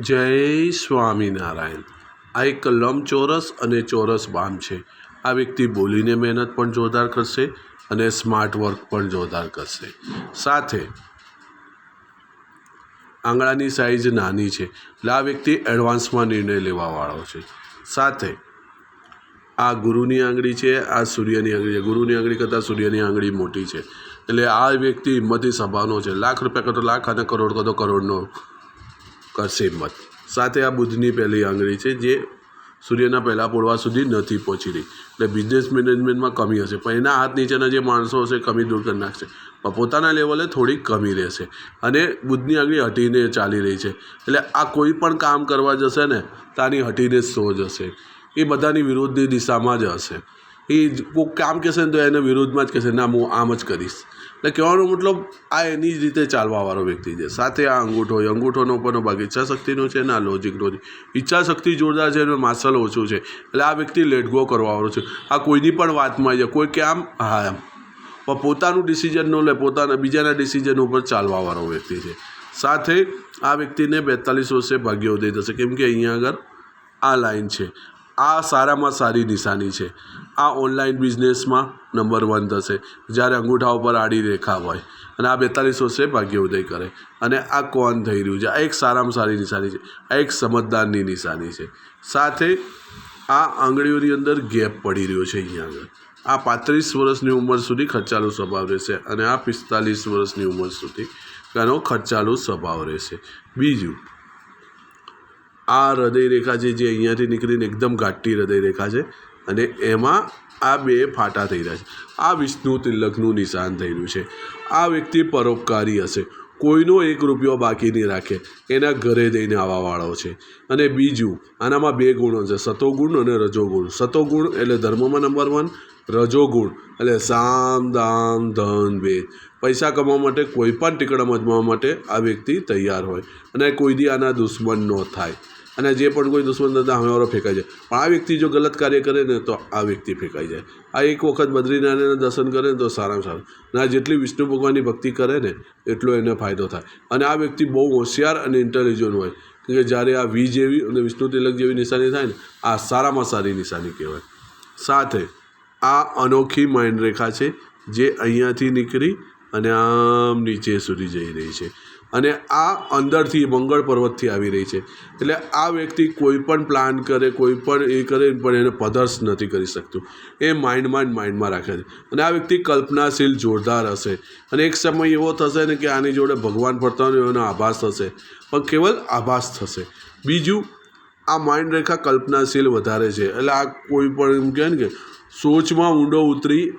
જય સ્વામિનારાયણ. આ એક લંબચોરસ અને ચોરસ બામ છે. આ વ્યક્તિ બોલીને મહેનત પણ જોરદાર કરશે અને સ્માર્ટ વર્ક પણ જોરદાર કરશે. સાથે આંગળાની સાઇઝ નાની છે. એટલે આ વ્યક્તિ એડવાન્સમાં નિર્ણય લેવાવાળો છે. સાથે આ ગુરુની આંગળી છે, આ સૂર્યની આંગળી છે. ગુરુની આંગળી કરતાં સૂર્યની આંગળી મોટી છે. એટલે આ વ્યક્તિ હિંમતી સભાનો છે. લાખ રૂપિયા કરતો લાખ અને કરોડ કરતો કરોડનો કરશે મત સાથે આ બુધની પહેલી આંગળી છે જે સૂર્યના પહેલાં પોળવા સુધી નથી પહોંચી રહી. એટલે બિઝનેસ મેનેજમેન્ટમાં કમી હશે. પણ એના હાથ નીચેના જે માણસો હશે, કમી દૂર કરી નાખશે. પણ પોતાના લેવલે થોડીક કમી રહેશે. અને બુધની આંગળી હટીને ચાલી રહી છે. એટલે આ કોઈ પણ કામ કરવા જશે ને તાની હટીને જ સોચ હશે એ બધાની વિરોધની દિશામાં જ હશે. એ કોઈ કામ કહેશે ને તો એને વિરોધમાં જ કહેશે, ના, હું આમ જ કરીશ. એટલે કહેવાનો મતલબ આ એની જ રીતે ચાલવાવાળો વ્યક્તિ છે. સાથે આ અંગૂઠો હોય અંગૂઠોનો પણ ભાગ ઈચ્છા શક્તિનો છે ને આ લોજિકનો છે. ઈચ્છા શક્તિ જોરદાર છે અને માસલ ઓછું છે. એટલે આ વ્યક્તિ લેટ ગો કરવાવાળો છે. આ કોઈની પણ વાતમાં છે. કોઈ કે આમ, હા, એમ. પણ પોતાનું ડિસિઝન ન લે, પોતાના બીજાના ડિસિઝન ઉપર ચાલવાવાળો વ્યક્તિ છે. સાથે આ વ્યક્તિને બેતાલીસ વર્ષે ભાગ્યોદય થશે. કેમ કે અહીંયા આગળ આ લાઈન છે. આ સારામાં સારી નિશાની છે. આ ઓનલાઈન બિઝનેસમાં નંબર વન થશે. જ્યારે અંગૂઠા ઉપર આડી રેખા હોય. અને આ બેતાલીસ વર્ષે ભાગ્યોદય કરે. અને આ કોન થઈ રહ્યું છે? આ એક સારામાં સારી નિશાની છે. આ એક સમજદારની નિશાની છે. સાથે આ આંગળીઓની અંદર ગેપ પડી રહ્યો છે અહીંયા આગળ. આ પાંત્રીસ વર્ષની ઉંમર સુધી ખર્ચાળો સ્વભાવ રહેશે. અને આ પિસ્તાલીસ વર્ષની ઉંમર સુધી એનો ખર્ચાળો સ્વભાવ રહેશે. બીજું આ હૃદયરેખા છે જે અહીંયાથી નીકળીને એકદમ ઘાટી હૃદય રેખા છે અને એમાં આ બે ફાટા થઈ રહ્યા છે. આ વિષ્ણુ તિલકનું નિશાન થઈ રહ્યું છે. આ વ્યક્તિ પરોપકારી હશે. કોઈનો એક રૂપિયો બાકી નહીં રાખે. એના ઘરે જઈને આવવાવાળો છે. અને બીજું, આનામાં બે ગુણો છે. સતોગુણ અને રજોગુણ. સતોગુણ એટલે ધર્મમાં નંબર વન રજોગુણ એટલે સામ, દામ, ધન ભેદ પૈસા કમાવા માટે કોઈ પણ ટીકડમ અજમાવા માટે આ વ્યક્તિ તૈયાર હોય. અને કોઈ દી આના દુશ્મન ન થાય. અને જે પણ કોઈ દુશ્મન થતા હમેવાળો ફેંકાઈ જાય પણ આ વ્યક્તિ જો ગલત કાર્ય કરે ને, તો આ વ્યક્તિ ફેંકાઈ જાય. આ એક વખત બદ્રીનારાયણના દર્શન કરે ને, તો સારામાં સારું. અને આ જેટલી વિષ્ણુ ભગવાનની ભક્તિ કરે ને, એટલો એને ફાયદો થાય. અને આ વ્યક્તિ બહુ હોશિયાર અને ઇન્ટેલિજન્ટ હોય. કે જ્યારે આ વી જેવી અને વિષ્ણુ તિલક જેવી નિશાની થાય ને, આ સારામાં સારી નિશાની કહેવાય. સાથે આ અનોખી માઇન્ડ રેખા છે, જે અહીંયાથી નીકળી અને આમ નીચે સુધી જઈ રહી છે. અને આ અંદરથી મંગળ પર્વતથી આવી રહી છે. એટલે આ વ્યક્તિ કોઈ પણ પ્લાન કરે, કોઈ પણ એ કરે, પણ એને પધર્સ નથી કરી શકતું. એ માઇન્ડમાં જ માઇન્ડમાં રાખે છે. અને આ વ્યક્તિ કલ્પનાશીલ, જોરદાર હશે. અને એક સમય એવો થશે ને કે આની જોડે ભગવાન હોય એનો આભાસ થશે. પણ કેવલ આભાસ થશે. બીજું, આ માઇન્ડ રેખા કલ્પનાશીલ વધારે છે. એટલે આ કોઈ પણ એમ કહે ને કે, સોચમાં ઊંડો ઉતરી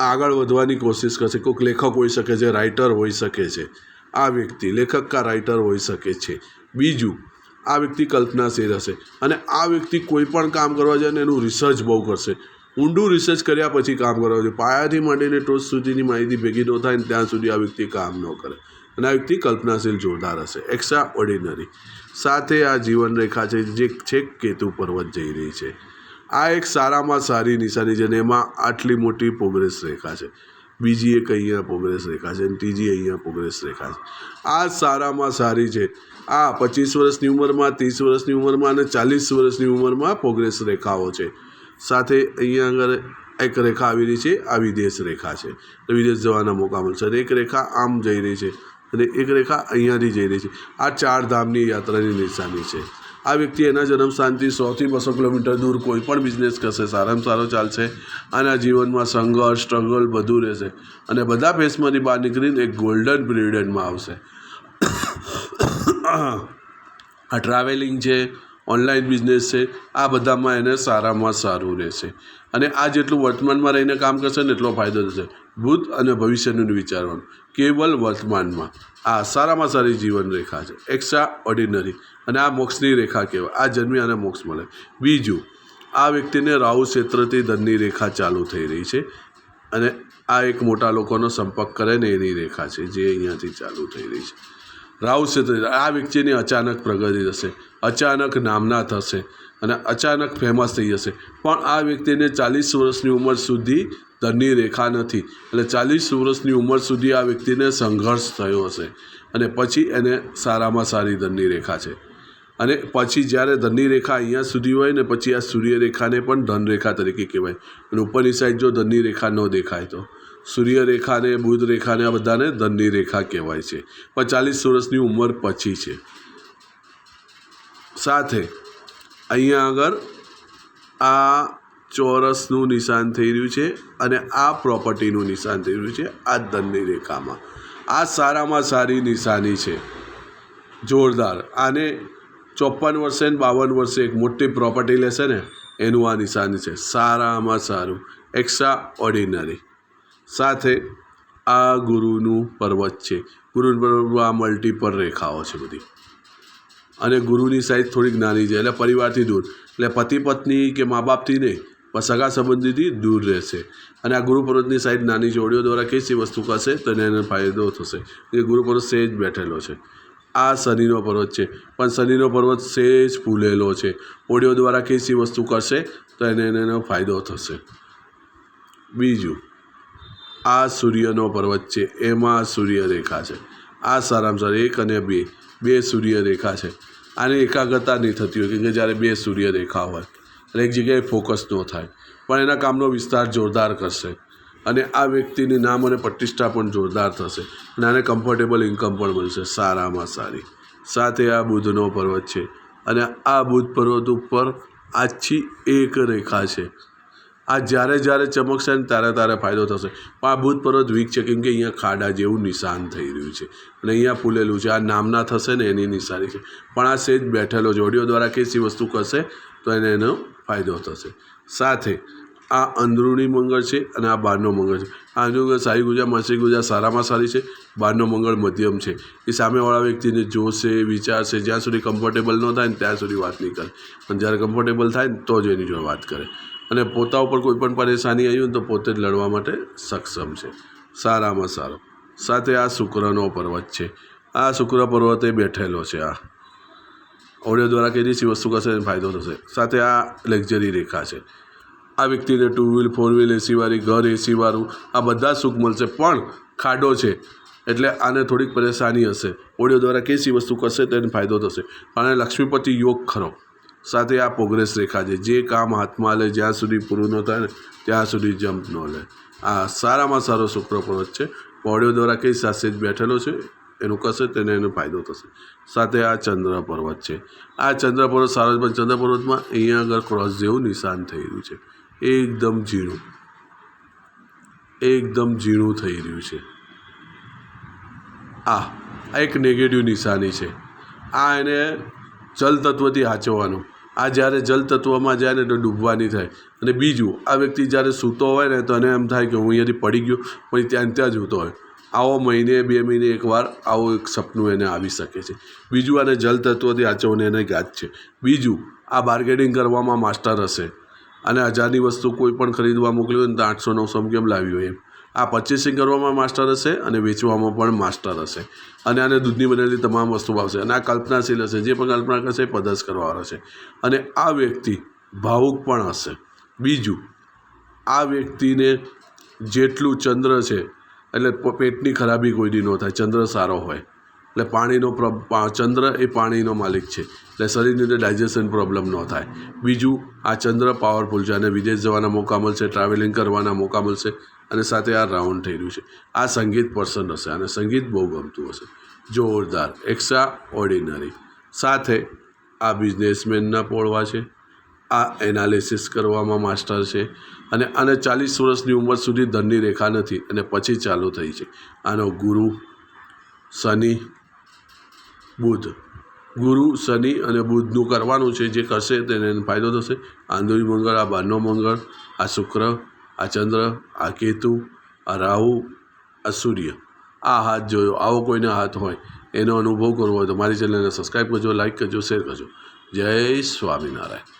આગળ વધવાની કોશિશ કરશે. કોઈક લેખક હોઈ શકે છે રાઇટર હોઈ શકે છે. આ વ્યક્તિ લેખક કા રાઇટર હોઈ શકે છે. બીજું, આ વ્યક્તિ કલ્પનાશીલ હશે અને આ વ્યક્તિ કોઈ પણ કામ કરવા જાય ને એનું રિસર્ચ બહુ કરશે. ઊંડું રિસર્ચ કર્યા પછી કામ કરવા જોઈએ. પાયાથી માંડીને ટોચ સુધીની માહિતી ભેગી ન થાય ને ત્યાં સુધી આ વ્યક્તિ કામ ન કરે. અને આ વ્યક્તિ કલ્પનાશીલ જોરદાર હશે. એક્સ્ટ્રા ઓર્ડિનરી સાથે આ જીવન રેખા છે, જે છેક કેતુ પર્વત જઈ રહી છે. આ એક સારામાં સારી નિશાની છે અને એમાં આટલી મોટી પ્રોગ્રેસ રેખા છે. બીજી એક અહીંયા પ્રોગ્રેસ રેખા છે અને ત્રીજી અહીંયા પ્રોગ્રેસ રેખા છે. આ સારામાં સારી છે. આ પચીસ વર્ષની ઉંમરમાં, ત્રીસ વર્ષની ઉંમરમાં અને ચાલીસ વર્ષની ઉંમરમાં પ્રોગ્રેસ રેખાઓ છે. સાથે અહીંયા આગળ એક રેખા આવી રહી છે, આ વિદેશ રેખા છે. વિદેશ જવાના મોકા મળશે. અને એક રેખા આમ જઈ રહી છે અને એક રેખા અહીંયાથી જઈ રહી છે. આ ચાર ધામની યાત્રાની નિશાની છે. આ વ્યક્તિ એના જન્મ સ્થાનથી સોથી બસો કિલોમીટર દૂર કોઈ પણ બિઝનેસ કરશે. સારામાં સારો ચાલશે આના જીવનમાં સંઘર્ષ સ્ટ્રગલ બધું રહેશે. અને બધા ફેસમાંથી બહાર નીકળીને એક ગોલ્ડન પિરિયડમાં આવશે. આ ટ્રાવેલિંગ છે ઓનલાઈન બિઝનેસ છે, આ બધામાં એને સારામાં સારું રહેશે. અને આ જેટલું વર્તમાનમાં રહીને કામ કરશે ને એટલો ફાયદો થશે. ભૂત અને ભવિષ્યનું વિચારવાનું. કેવલ વર્તમાનમાં. આ સારામાં સારી જીવન રેખા છે. Extraordinary. અને આ મોક્ષની રેખા કહેવાય. આ જન્મી અને મોક્ષ મળે. બીજું, આ વ્યક્તિને રાહુ ક્ષેત્રથી ધનની રેખા ચાલુ થઈ રહી છે અને આ એક મોટા લોકોનો સંપર્ક કરે ને એની રેખા છે, જે અહીંયાથી ચાલુ થઈ રહી છે. રાહુ ક્ષેત્ર આ વ્યક્તિની અચાનક પ્રગતિ થશે. અચાનક નામના થશે. અને અચાનક ફેમસ થઈ જશે. પણ આ વ્યક્તિને ચાલીસ વર્ષની ઉંમર સુધી ધનની રેખા નથી. એટલે ચાલીસ વર્ષની ઉંમર સુધી આ વ્યક્તિને સંઘર્ષ થયો હશે. અને પછી એને સારામાં સારી ધનની રેખા છે. અને પછી જ્યારે ધનની રેખા અહીંયા સુધી હોય ને પછી આ સૂર્યરેખાને પણ ધનરેખા તરીકે કહેવાય. અને ઉપરની સાઈડ જો ધનની રેખા ન દેખાય તો સૂર્યરેખાને બુધ રેખાને આ બધાને ધનની રેખા કહેવાય છે. પણ ચાલીસ વર્ષની ઉંમર પછી છે. સાથે અહીંયા આગળ આ ચોરસનું નિશાન થઈ રહ્યું છે અને આ પ્રોપર્ટીનું નિશાન થઈ રહ્યું છે આ ધનની રેખામાં. આ સારામાં સારી નિશાની છે. જોરદાર. આને ચોપન વર્ષે ને બાવન વર્ષે એક મોટી પ્રોપર્ટી લેશે ને, એનું આ નિશાની છે. સારામાં સારું. એક્સ્ટ્રા ઓર્ડિનરી સાથે આ ગુરુનું પર્વત છે. ગુરુ આ મલ્ટીપલ રેખાઓ છે બધી. અને ગુરુની સાઈઝ થોડીક નાની છે, એટલે પરિવારથી દૂર. એટલે પતિ પત્ની કે મા બાપથી નહીં, પણ સગા સંબંધીથી દૂર રહેશે. અને આ ગુરુપર્વતની સાઈડ નાની જોડીઓ દ્વારા કેસી વસ્તુ કરશે, તો એને ફાયદો થશે. એ ગુરુપર્વત સહેજ બેઠેલો છે. આ શનિનો પર્વત છે. પણ શનિનો પર્વત સેજ ફૂલેલો છે. ઓડિયો દ્વારા કેસી વસ્તુ કરશે, તો એને એનો ફાયદો થશે. બીજું, આ સૂર્યનો પર્વત છે. એમાં સૂર્યરેખા છે. આ સારામાં સારી એક અને બે બે સૂર્યરેખા છે. આની એકાગ્રતા નહીં થતી હોય કે જ્યારે બે સૂર્યરેખા હોય અને એક જગ્યાએ ફોકસ ન થાય. પણ એના કામનો વિસ્તાર જોરદાર કરશે. અને આ વ્યક્તિની નામ અને પ્રતિષ્ઠા પણ જોરદાર થશે. અને આને કમ્ફર્ટેબલ ઇન્કમ પણ મળશે, સારામાં સારી. સાથે આ બુધનો પર્વત છે. અને આ બુધ પર્વત ઉપર આછી એક રેખા છે. આ જ્યારે જ્યારે ચમકશે ને ત્યારે ત્યારે ફાયદો થશે. પણ આ બુધ વીક છે, કેમ કે અહીંયા ખાડા જેવું નિશાન થઈ રહ્યું છે. અને અહીંયા ફૂલેલું છે, આ નામના થશે ને એની નિશાની છે. પણ આ સેજ બેઠેલો જોડીઓ દ્વારા કેસી વસ્તુ કરશે, તો એને એનો ફાયદો થશે. સાથે આ અંદરૂણી મંગળ છે અને આ બહારનો મંગળ છે. આ અંદરૂણી સારી ગુજા માસિક ગુજા, સારામાં સારી છે. બહારનો મંગળ મધ્યમ છે. એ સામેવાળા વ્યક્તિને જોશે, વિચારશે, જ્યાં સુધી કમ્ફર્ટેબલ ન થાય ને ત્યાં સુધી વાત નહીં કરે. પણ જ્યારે કમ્ફર્ટેબલ થાય ને તો જ એની જોડે વાત કરે. અને પોતા ઉપર કોઈ પણ પરેશાની આવી હોય તો પોતે જ લડવા માટે સક્ષમ છે. સારામાં સારો. સાથે આ શુક્રનો પર્વત છે. આ શુક્ર પર્વતે બેઠેલો છે આ. ઓડિયો દ્વારા કઈ રીતે વસ્તુ કરશે ફાયદો થશે. સાથે આ લક્ઝરી રેખા છે. આ વ્યક્તિને ટુ વ્હીલ ફોર વ્હીલ એસીવાળી ઘર એસીવાળું આ બધા સુખ મળશે, પણ ખાડો છે. એટલે આને થોડીક પરેશાની હશે. ઓડિયો દ્વારા કેસી વસ્તુ કરશે તો એને ફાયદો થશે. અને લક્ષ્મીપતિ યોગ ખરો. સાથે આ પ્રોગ્રેસ રેખા છે. જે કામ હાથમાં લે, જ્યાં સુધી પૂરું ન થાય ને, ત્યાં સુધી જમ્પ ન લે. આ સારામાં સારો શુક્ર પર્વત છે. ઓડિયો દ્વારા કઈ સાથે જ બેઠેલો છે, એનું કશે તેને એનો ફાયદો થશે. સાથે આ ચંદ્ર પર્વત છે. આ ચંદ્ર પર્વત સારો પણ ચંદ્ર પર્વતમાં અહીંયા આગળ ક્રોસ જેવું નિશાન થઈ રહ્યું છે. એકદમ ઝીણું. એકદમ ઝીણું થઈ રહ્યું છે. આ આ એક નેગેટિવ નિશાની છે. આ એને જલ તત્વથી હાચવવાનું. આ જ્યારે જલ જાય ને તો ડૂબવાની થાય. અને બીજું, આ વ્યક્તિ જ્યારે સૂતો હોય ને, તો એને એમ થાય કે હું અહીંયાથી પડી ગયો પછી ત્યાં ત્યાં જ સૂતો હોય. આવો મહિને, બે મહિને એકવાર આવું એક સપનું એને આવી શકે છે. બીજું, આને જલતત્ત્વથી તત્વથી હાચવવાની એને ગાત છે. બીજું, આ બાર્ગેનિંગ કરવામાં માસ્ટર હશે. અને હજારની વસ્તુ કોઈ પણ ખરીદવા મોકલી હોય ને, તો આઠસો, નવસો કેમ લાવી હોય એમ. આ પર્ચેસિંગ કરવામાં માસ્ટર હશે અને વેચવામાં પણ માસ્ટર હશે. અને આને દૂધની બનેલી તમામ વસ્તુ ભાવશે અને આ કલ્પનાશીલ હશે. જે પણ કલ્પના કરશે એ પદસ કરવાવાળો છે. અને આ વ્યક્તિ ભાવુક પણ હશે. બીજું, આ વ્યક્તિને જેટલું ચંદ્ર છે, એટલે પેટની ખરાબી કોઈ દી ન થાય. ચંદ્ર સારો હોય. એટલે પાણીનો ચંદ્ર એ પાણીનો માલિક છે. એટલે શરીરની અંદર ડાયજેશન પ્રોબ્લેમ ન થાય. બીજું, આ ચંદ્ર પાવરફુલ છે અને વિદેશ જવાના મોકા મળશે ટ્રાવેલિંગ કરવાના મોકા મળશે. અને સાથે આ રાઉન્ડ થઈ રહ્યું છે. આ સંગીત પર્સન હશે, અને સંગીત બહુ ગમતું હશે. જોરદાર એક્સ્ટ્રા ઓર્ડિનરી સાથે આ બિઝનેસમેનના પોળવા છે, આ એનાલિસિસ કરવામાં માસ્ટર છે, અને આને ચાલીસ વર્ષની ઉંમર સુધી ધનની રેખા નથી, અને પછી ચાલુ થઈ છે. આનો ગુરુ શનિ બુધ. ગુરુ શનિ અને બુધનું કરવાનું છે, જે કરશે તેને ફાયદો થશે. આંધળી મંગળ, આ બારનો મંગળ, આ શુક્ર આ ચંદ્ર, આ કેતુ, આ રાહુ, આ સૂર્ય. આ હાથ જોયો. આવો કોઈને હાથ હોય, એનો અનુભવ કરવો હોય તો મારી ચેનલને સબસ્ક્રાઈબ કરજો લાઈક કરજો, શેર કરજો. જય સ્વામિનારાયણ.